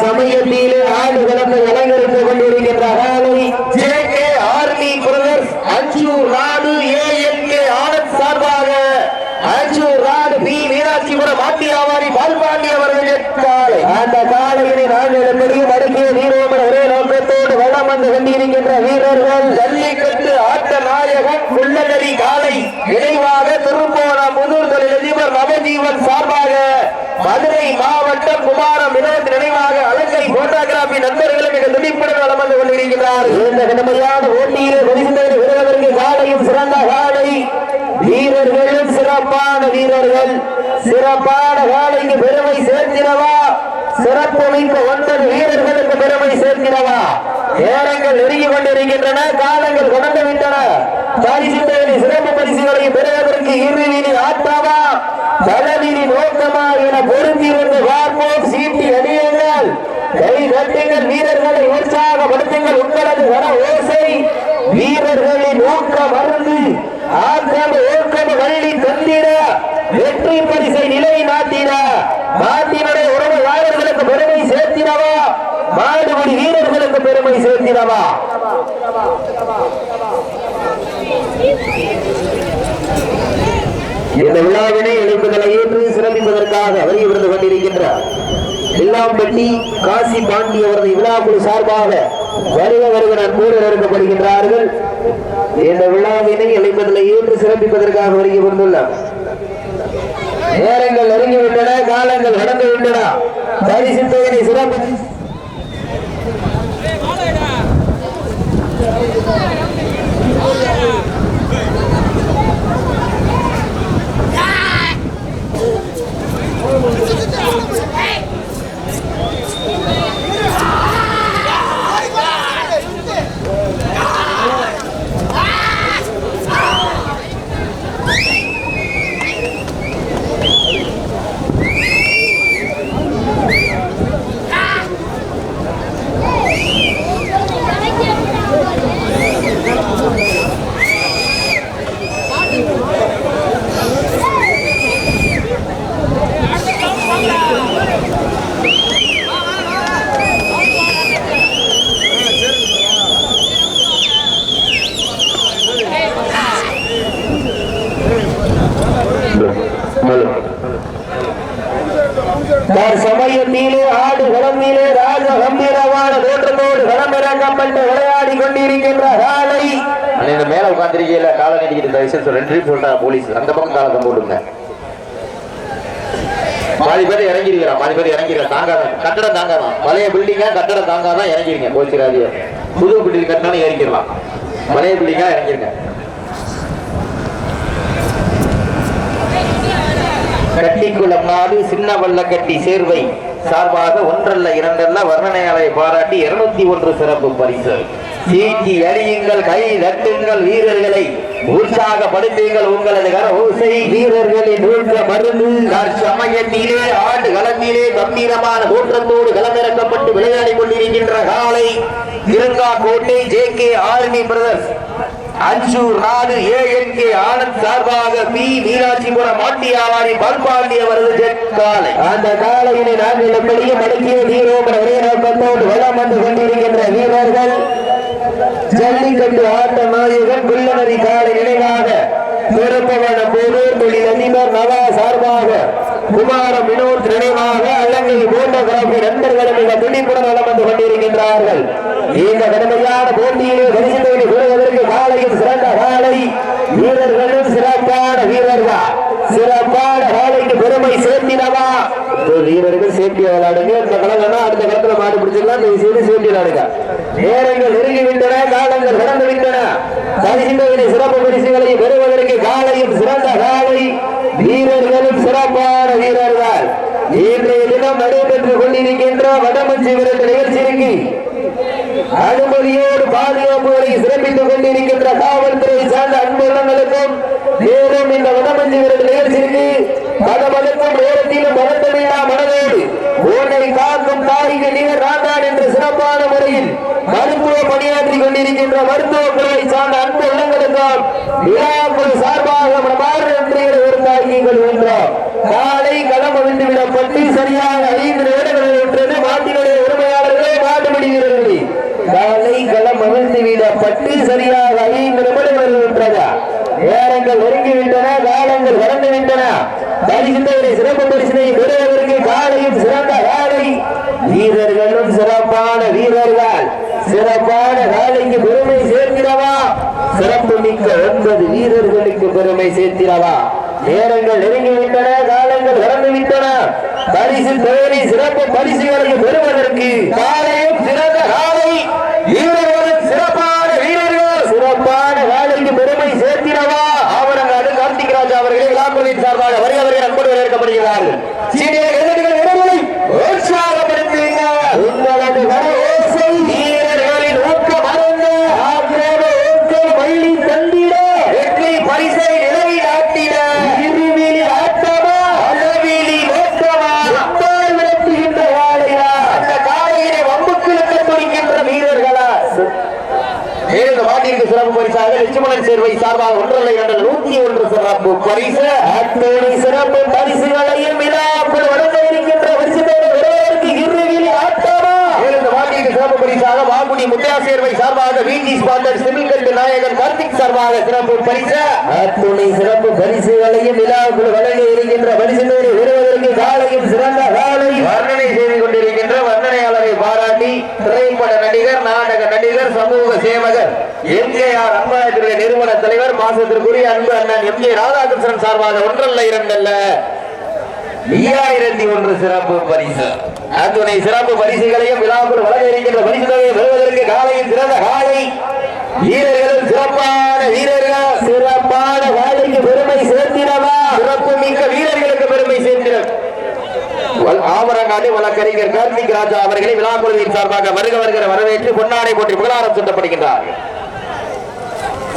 சமயத்திலே ஆண்டு கலந்து அலங்கரித்துக் கொண்டிருக்கின்ற காலை J K army brothers Anjur நாடு ஏஎன்கே ஆனந்த் சார்பாக அஞ்சு நாடு பி மீனாட்சிபுரம் மாட்டியாவாரி பால்பாண்டி அவர்கள் காலை அந்த காலையினை நாங்கள் எப்படி மடக்கிய நீரோமன் ஒரே நோக்கத்தோடு வளம் வந்து கொண்டிருக்கின்ற வீரர்கள். ஜல்லிக்கட்டு ஆட்ட நாயகன் உள்ளநரி காலை விரைவாக திருப்போணம் புதூர் தொழிலதிபர் நவஜீவன் சார்பாக மதுரை மாவட்டம் குமாரம் வினோத் நினைவாக அலங்கை போட்டோகிராபி நண்பர்களும் மிக துடிப்புடன் வளம் வந்து கொண்டிருக்கிறார் இந்த கடுமையான போட்டியிலே பரிசுகளை காலையும் சிறந்த காலை. வீரர்களும் சிறப்பான வீரர்கள். சிறப்பான காலைக்கு பெருமை சேர்த்திடவா சிறப்பு மிக்க ஒன்பது வீரர்களுக்கு பெருமை சேர்த்திடவா நேரங்கள் நெருங்கி கொண்டிருக்கின்றன காலங்கள் கடந்து விட்டன. பரிசு தேடி சிறப்பு பரிசுகளை பெறுவதற்கு இறுதியில் ஆட்டாவா? பலனின் நோக்கமா என பொருந்திருந்து பார்ப்போம். சீட்டி அடியுங்கள் கை கட்டுங்கள் வீரர்களை உற்சாகப்படுத்துங்கள். உங்களது வர ஓசை வீரர்களின் ஊக்க மருந்து. ஆக்கம் ஊக்கம் வள்ளி தந்திட. வெற்றி பரிசை நிலை நாட்டிட. நாட்டினுடைய உறவுகளுக்கு பெருமை சேர்த்திடவா? மாடுபடி வீரர்களுக்கு பெருமை சேர்த்திடவா? இந்த விழாவினை எழுப்புதலை ஏற்று சிறப்பிப்பதற்காக வருகை விருந்து கொண்டிருக்கின்றார் இல்லாம்பட்டி காசி பாண்டி அவரது விழாக்குழு சார்பாக வருக வருக நட்போடு நெருக்கப்படுகின்றார்கள். இந்த விழாவினை இணைப்பதில் ஏற்று சிறப்பிப்பதற்காக வருகை வந்துள்ளார் நேரங்கள் நெருங்கிவிட்டன காலங்கள் கடந்து விட்டன பரிசு தொகையை சமயத்திலே ஆடு களத்திலே ராஜ கம்பீரமான தோற்றத்தோடு களமிறக்கப்பட்டு விளையாடி கொண்டிருக்கின்ற காலை. இந்த மேல உட்காந்துருக்கீங்களா காலை நீடிக்கிற விஷயம் செய்து ரெண்டு போலீஸ். அந்த பக்கம் காலத்தை போட்டுங்க பாதி பேர் இறங்கிருக்கிறான் பாதி பேர் இறங்கிருக்கா தாங்காதான் கட்டடம் தாங்காதான். பழைய பில்டிங்கா கட்டடம் தாங்காதான் இறங்கிருங்க கோச்சிராதிய புது பில்டிங் கட்டினாலும் இறங்கிடலாம் பழைய பில்டிங்கா இறங்கிருங்க கட்டிக்குளம் நாடு சின்ன வல்லக்கட்டி சேர்வை. சார்பாக ஒன்றல்ல இரண்டல்ல வர்ணனையாளரை பாராட்டி இருநூத்தி ஒன்று சிறப்பு பரிசு. சீட்டி அழியுங்கள் கை தட்டுங்கள் வீரர்களை. உற்சாகப்படுத்துங்கள் உங்களது கர ஓசை வீரர்களின் ஊக்க மருந்து. சமயத்திலே ஆண்டு களத்திலே கம்பீரமான தோற்றத்தோடு களமிறக்கப்பட்டு விளையாடி கொண்டிருக்கின்ற காலை. Thirungakottai J K army brothers. அஞ்சு நாடு ஏஎன்கே ஆனந்த் சார்பாக பி மீனாட்சிபுரம் மாட்டியாவாரி பல்பாண்டி அவரது ஜெட் காலை. அந்த காலையினை நாங்கள் எப்படியும் அடக்கிய வீரோம் ஒரே நோக்கத்தோடு வளம் வந்து கொண்டிருக்கின்ற வீரர்கள். ஜல்லிக்கட்டு ஆட்ட நாயகன் குள்ளநரி காலை நினைவாக திருப்பவன போரூர் தொழில் அதிபர் நவா சார்பாக குமாரம் வினோத் நினைவாக அலங்கை போட்டோகிராபி நண்பர்களும் மிக துடிப்புடன் வளம் வந்து கொண்டிருக்கின்றார்கள். இந்த கடுமையான போட்டியிலே பரிசுகளை கூறுவதற்கு காலையில் சிறந்த காலை. வீரர்களும் சிறப்பான வீரர்கள். சிறப்பான காலைக்கு பெருமை சேர்த்தினவா? வீரர்கள் சேஃப்டி விளையாடுங்க. இந்த கலங்கன்னா அடுத்த களத்துல மாடு பிடிச்சிடலாம். இந்த செய்து சேஃப்டி விளையாடுங்க. நேரங்கள் நெருங்கி விட்டன காலங்கள் கடந்து விட்டன. பரிசுகளை சிறப்பு பரிசுகளை பெறுவதற்கு காலையும் சிறந்த காலை. வீரர்களும் சிறப்பான வீரர்கள். இன்றைய தினம் நடைபெற்றுக் கொண்டிருக்கின்ற வடமஞ்சி விரட்டு நிகழ்ச்சிக்கு அனுமதியோடு பாதுகாப்புகளை சிறப்பித்துக் கொண்டிருக்கின்ற காவல்துறை சார்ந்த அன்பர்களுக்கும் மேலும் இந்த வடமஞ்சி விரட்டு நிகழ்ச்சிக்கு பதமதற்கும் நேரத்திலும் மனத்தமிழா மனதோடு உன்னை காக்கும் தாய்க்கு நீர் ராண்டான் என்ற சிறப்பான முறையில் மருத்துவ பணியாற்றி கொண்டிருக்கின்ற மருத்துவ துறை சார்ந்த அன்பு உள்ளங்களுக்கும் வீரர்களும் சிறப்பான வீரர்கள் சிறப்பான வேலைக்கு பெருமை சேர்க்கிறவா? சிறப்பு மிக்க ஒன்பது வீரர்களுக்கு பெருமை சேர்க்கிறவா? நேரங்கள் நெருங்கி விட்டன காலங்கள் கடந்து விட்டன பரிசு தேடி சிறப்பு பரிசுகளை பெறுவதற்கு காலையும் சிறந்த காலை வீரர்கள் சிறப்பான வீரர்கள் சிறப்பான வேலைக்கு பெருமை சேர்த்திடவா ஆவரங்காடு கார்த்திக் ராஜா அவர்களை விழாக்குழுவின் சார்பாக வருக வருக அன்போடு வரவேற்கப்படுகிறார்கள் சீனியர் எதிர்ப்புகள் வீரர்களை உற்சாகப்படுத்துங்க உங்களது வரவேசை வீரர்களின் ஊக்கம் அருந்த ஆக்கிரம ஊக்கம் பள்ளி தந்திட வெற்றி பரிசை நிலைநாட்டிட இருவிழி ஆட்டமா அளவிலி நோக்கமா அப்பால் விரட்டுகின்ற வாழையா அந்த காலையிலே வம்புக்கு இழுக்க துடிக்கின்ற வீரர்களா மேலும் இந்த மாட்டிற்கு சிறப்பு பரிசாக லட்சுமணன் சேர்வை சார்பாக ஒன்றரை இரண்டு நூத்தி ஒன்று சிறப்பு பரிசு. அத்தோடு சிறப்பு பரிசுகளையும் விழாக்குள் வழங்க இருக்கின்ற பரிசு பெறுவதற்கு இறுதியில் ஆட்டமா? இந்த மாட்டிற்கு சிறப்பு பரிசாக வாகுடி முத்தையா சேர்வை சார்பாக விஜி ஸ்பாண்டர் சிமில்கட்டு நாயகன் கார்த்திக் சார்பாக சிறப்பு பரிசு. அத்துணை சிறப்பு பரிசுகளையும் விழாக்குள் வழங்க இருக்கின்ற காலையும் சிறந்த காலை. வர்ணனை செய்து கொண்டிருக்கின்ற வர்ணனையாளர் பாராட்டி திரைப்பட நடிகர் நாடக நடிகர் சமூக சேவகர் எம்ஜிஆர் அன்பாயத்துறை நிறுவன தலைவர் மாசத்திற்குரிய அன்பு அண்ணன் எம் ஜே ராதாகிருஷ்ணன் சார்பாக ஒன்றல்ல இரண்டல்ல. ஐயாயிரத்தி ஒன்று சிறப்பு பரிசு. அத்துணை சிறப்பு பரிசுகளையும் விழாக்குள் வழங்க இருக்கின்ற பரிசு தொகையை பெறுவதற்கு காலையில் சிறந்த காலை. வீரர்கள் சிறப்பான வீரர்கள் சிறப்பான வேலைக்கு பெருமை சேர்த்திடவா சிறப்பு மிக்க வீரர்களுக்கு பெருமை சேர்த்திடம் ஆவரங்காடு வழக்கறிஞர் கார்த்திக் ராஜா அவர்களை விழாக்குழுவின் சார்பாக வருக வருகிற வரவேற்று பொன்னாடை போற்றி புகழாரம் சுட்டப்படுகின்றார்.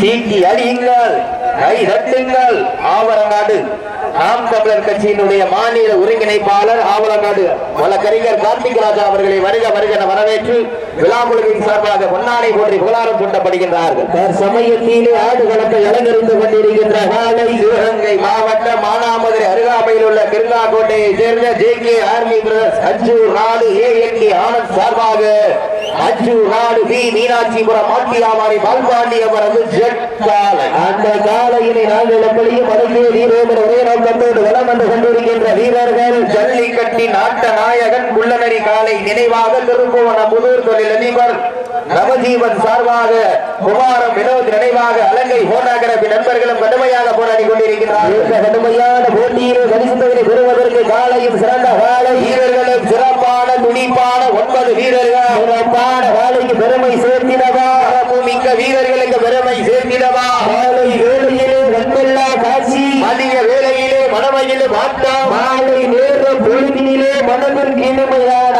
சீட்டி அடியுங்கள் கை தட்டுங்கள் ஆவரங்காடு நாம் தமிழர் கட்சியினுடைய மாநில ஒருங்கிணைப்பாளர் ஆவலங்காடு வழக்கறிஞர் கார்த்திக் ராஜா அவர்களை வருக வருக என வரவேற்று விழாக்குழுவின் சார்பாக பொன்னாடை போற்றி புகழாரம் சூட்டப்படுகின்றார்கள். தற்சமயத்திலே ஆடு களத்தை அலங்கரித்துக் கொண்டிருக்கின்ற காலை சிவகங்கை மாவட்ட மானாமதுரை அருகாமையில் சேர்ந்த ஜே கே ஆர்மி பிரதர்ஸ் அஞ்சு நாலு ஏ என் ஆனந்த் சார்பாக அஞ்சூர் நாடு பி மீனாட்சிபுரம் மாட்டியாமாரி பால்பாண்டி அவரது அந்த காலையினை நாங்கள் எப்படியும் அடங்கிய வீரர் ஒரே நோக்கத்தோடு வலம் வந்து கொண்டிருக்கின்ற வீரர்கள் ஜல்லிக்கட்டின் ஆட்ட நாயகன் முள்ளநரி காலை நினைவாக திருப்புவன புதூர் தொழிலதிபர் நவஜீவன் சார்பாக குமாரம் வினோத் நினைவாக அலங்கை போராகிற நண்பர்களும் கடுமையாக போராடி கொண்டிருக்கிறார்கள். இந்த கடுமையான போட்டியில் பரிசுத்தவரை பெறுவதற்கு காலையும் சிறந்த காலை. வீரர்களும் சிறப்பான துணிப்பான ஒன்பது வீரர்கள். சிறப்பான காலைக்கு பெருமை சேர்த்திடவா? மிக்க வீரர்களுக்கு பெருமை சேர்த்திடவா? காலை வேளையிலே வெண்மெல்லா காட்சி. மதிய வேளையிலே மனமையிலே மாட்டம் மாலை நேர பொழுதினிலே மனதிற்கு இனிமையான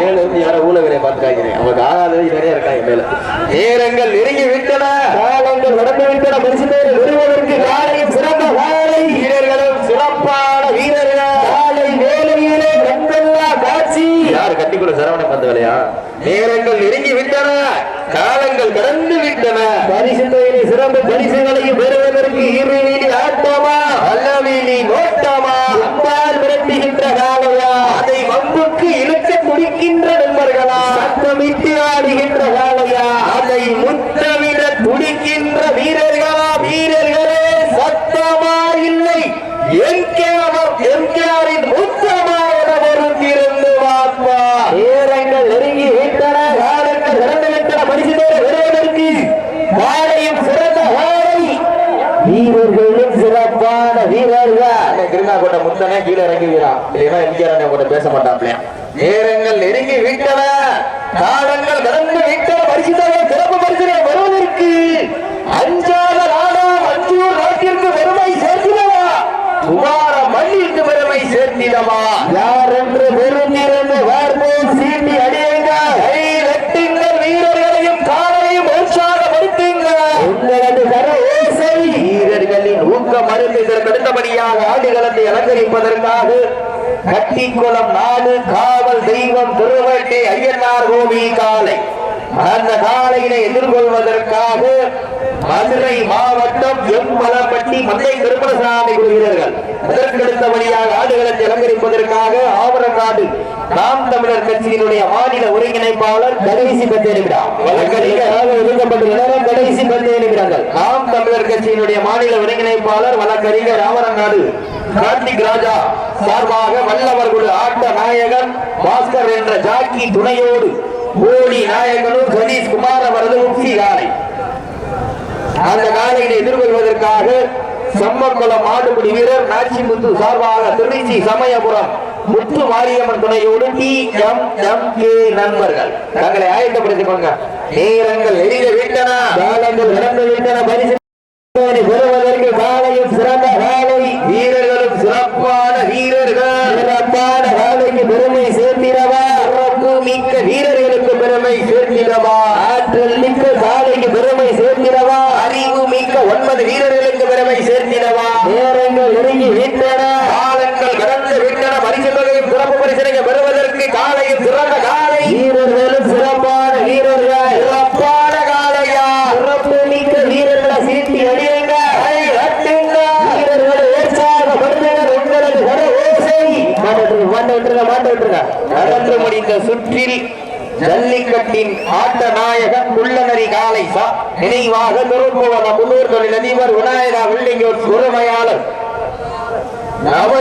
இருந்து யாரோ ஊழகளை பார்த்துக்காங்க அவங்க நிறைய இருக்காங்க மேல. நேரங்கள் நெருங்கி விட்டன காலங்கள் நடந்து விட்டன பேர் வருவதற்கு காலையும் சிறந்த காலை வீரர்களும் சிறப்பான வீரர்கள் காலை வேலையிலே வெண்மெல்லா காட்சி யார் கட்டிக்குள்ள வேலையா நேரங்கள் நெருங்கி விட்டன காலங்கள் கடந்து விட்டன பரிசு தொகையை சிறந்த பரிசுகளையும் பெறுவதற்கு இருவீதி ஆட்டமா? அல்லவீதி நோட்டமா? அம்பால் விரட்டுகின்ற காலையா அதை வம்புக்கு இழுக்க துடிக்கின்ற நண்பர்களா? சத்தமிட்டு ஆடுகின்ற காலையா அதை முத்தமிட துடிக்கின்ற வீரர்களா? வீரர்களே சத்தமா இல்லை. எம்கேஆர் எம்கேஆரின் முத்தமா என பொறுத்திருந்து வாப்பா நேரங்கள் நெருங்கி விட்டன காலங்கள் கடந்து விட்டன பரிசு பேர் வருவதற்கு காலையும் சிறந்த காலை வீரர்களும் சிறப்பான வீரர்கள் கிருங்காக்கோட்டை முத்தனே கீழே இறங்குகிறான் வீரான் இல்லைன்னா எம்ஜிஆர் கூட பேச மாட்டாப்லையா நேரங்கள் நெருங்கி விட்டன காலங்கள் கடந்து விட்டன பரிசு தொகை சிறப்பு பரிசுகள் வருவதற்கு அஞ்சாத நாடாம் அஞ்சூர் நாட்டிற்கு பெருமை சேர்த்திடவா குமார மண்ணிற்கு பெருமை சேர்த்திடவா யார் என்று பெருந்திருந்த வார்த்தை சீட்டி அடியுங்க கை வெட்டுங்கள் வீரர்களையும் காலையும் உற்சாகப்படுத்துங்கள் உங்களது கர ஓசை வீரர்களின் ஊக்க மருந்து இதற்கு அடுத்தபடியாக ஆடுகளத்தை அலங்கரிப்பதற்காக கட்டிக்குளம் நாடு காவல் தெய்வம் திருவட்டை ஐயனார் கோவி காலை. அந்த காலையினை எதிர்கொள்வதற்காக மதுரை மாவட்டம் எம்பலப்பட்டி மந்தை கருப்பணசாமி வீரர்கள் அதற்கு அடுத்தபடியாக ஆடுகளத்தை அலங்கரிப்பதற்காக ஆவரம் நாம் தமிழர் கட்சியினுடைய மாநில ஒருங்கிணைப்பாளர் கடைசி பத்து நிமிடம். கடைசி பத்து நிமிடங்கள். நாம் தமிழர் கட்சியினுடைய மாநில ஒருங்கிணைப்பாளர் வழக்கறிஞர் ராமரங்காடு கார்த்திக் ராஜா சார்பாக வல்லவர்கள் ஆட்ட நாயகன் பாஸ்கர் என்ற ஜாக்கி துணையோடு போலி நாயகனும் சதீஷ் குமார் அவரது உச்சி காலை. அந்த காலையினை எதிர்கொள்வதற்காக செம்மக்குளம் மாடுபிடி வீரர் நாச்சிமுத்து சார்பாக திருச்சி சமயபுரம் முத்து மாரியம்மன் துணையோடு டி எம் எம் கே நண்பர்கள். தங்களை ஆயத்தப்படுத்திக் கொள்ளுங்க நேரங்கள் எளித விட்டன. காலங்கள் நடந்து விட்டன. பரிசு பெறுவதற்கு காலையும் சிறந்த காலை. வீரர்களும் சிறப்பான வீரர்கள். சிறப்பான காலைக்கு பெருமை சேர்த்திடவா? மிக்க வீரர்களுக்கு பெருமை சேர்த்திடவா? ஆற்றல் மிக்க காலைக்கு பெருமை சேர்த்திடவா? அறிவு மிக்க ஒன்பது வீரர்களுக்கு பெருமை சேர்த்திடவா? நேரங்கள் நெருங்கி விட்டன காலங்கள் கடந்து விட்டன பரிசு தொகையும் சிறப்பு பரிசனையை பெறுவதற்கு காலையும் சிறந்த காலை வீரர்களும் சிறப்பான வீரர்கள் சிறப்பான காலையா சிறப்பு மிக்க வீரர்களை சீட்டி அடியுங்க கை தட்டுங்க. வீரர்களை உற்சாகப்படுத்துங்கள் உங்களுக்கு கர ஓசை மாட்ட விட்டுருங்க மாட்ட விட்டுருங்க மாட்ட விட்டுருங்க அடுத்த சுற்றில் ஜல்லிக்கட்டின் ஆட்ட நாயகன் குள்ளநரி காலை சா நினைவாக திருப்புவன முன்னூர் தொழிலதிபர் விநாயகா பில்டிங் உரிமையாளர். நவ